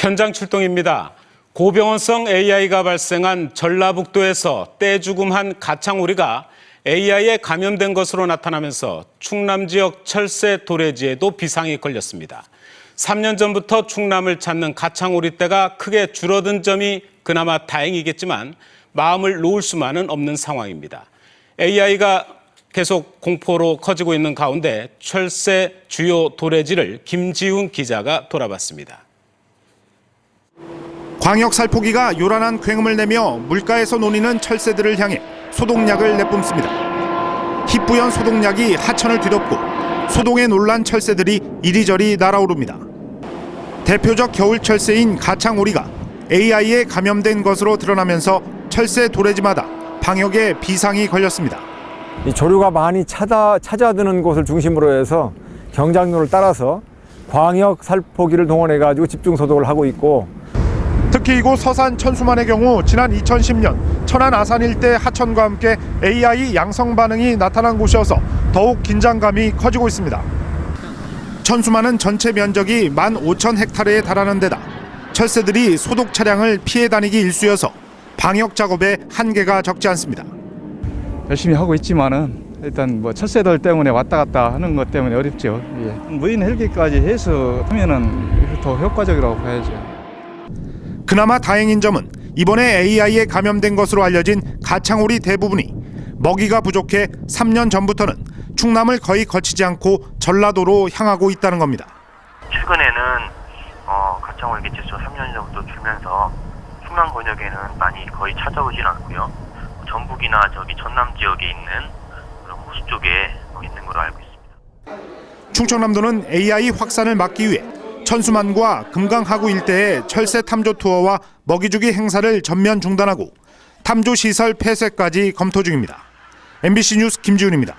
현장 출동입니다. 고병원성 AI가 발생한 전라북도에서 떼죽음한 가창오리가 AI에 감염된 것으로 나타나면서 충남 지역 철새 도래지에도 비상이 걸렸습니다. 3년 전부터 충남을 찾는 가창오리 떼가 크게 줄어든 점이 그나마 다행이겠지만 마음을 놓을 수만은 없는 상황입니다. AI가 계속 공포로 커지고 있는 가운데 철새 주요 도래지를 김지훈 기자가 돌아봤습니다. 광역 살포기가 요란한 굉음을 내며 물가에서 논이는 철새들을 향해 소독약을 내뿜습니다. 희뿌연 소독약이 하천을 뒤덮고 소동에 놀란 철새들이 이리저리 날아오릅니다. 대표적 겨울 철새인 가창오리가 AI에 감염된 것으로 드러나면서 철새 도래지마다 방역에 비상이 걸렸습니다. 이 조류가 많이 찾아, 찾아드는 곳을 중심으로 해서 경장로를 따라서 광역 살포기를 동원해 가지고 집중 소독을 하고 있고 특히 이곳 서산 천수만의 경우 지난 2010년 천안 아산 일대 하천과 함께 AI 양성 반응이 나타난 곳이어서 더욱 긴장감이 커지고 있습니다. 천수만은 전체 면적이 15,000 헥타르에 달하는 데다 철새들이 소독 차량을 피해 다니기 일쑤여서 방역 작업에 한계가 적지 않습니다. 열심히 하고 있지만은 일단 뭐 철새들 때문에 왔다 갔다 하는 것 때문에 어렵죠. 예. 무인 헬기까지 해서 하면은 더 효과적이라고 봐야죠. 그나마 다행인 점은 이번에 AI에 감염된 것으로 알려진 가창오리 대부분이 먹이가 부족해 3년 전부터는 충남을 거의 거치지 않고 전라도로 향하고 있다는 겁니다. 최근에는 어, 가창월 개체수 3년 정도 줄면서 충남 권역에는 많이 거의 찾아오진 않고요. 전북이나 저기 전남 지역에 있는 그런 호수 쪽에 있는 걸로 알고 있습니다. 충청남도는 AI 확산을 막기 위해 천수만과 금강하구 일대의 철새 탐조 투어와 먹이주기 행사를 전면 중단하고 탐조 시설 폐쇄까지 검토 중입니다. MBC 뉴스 김지훈입니다.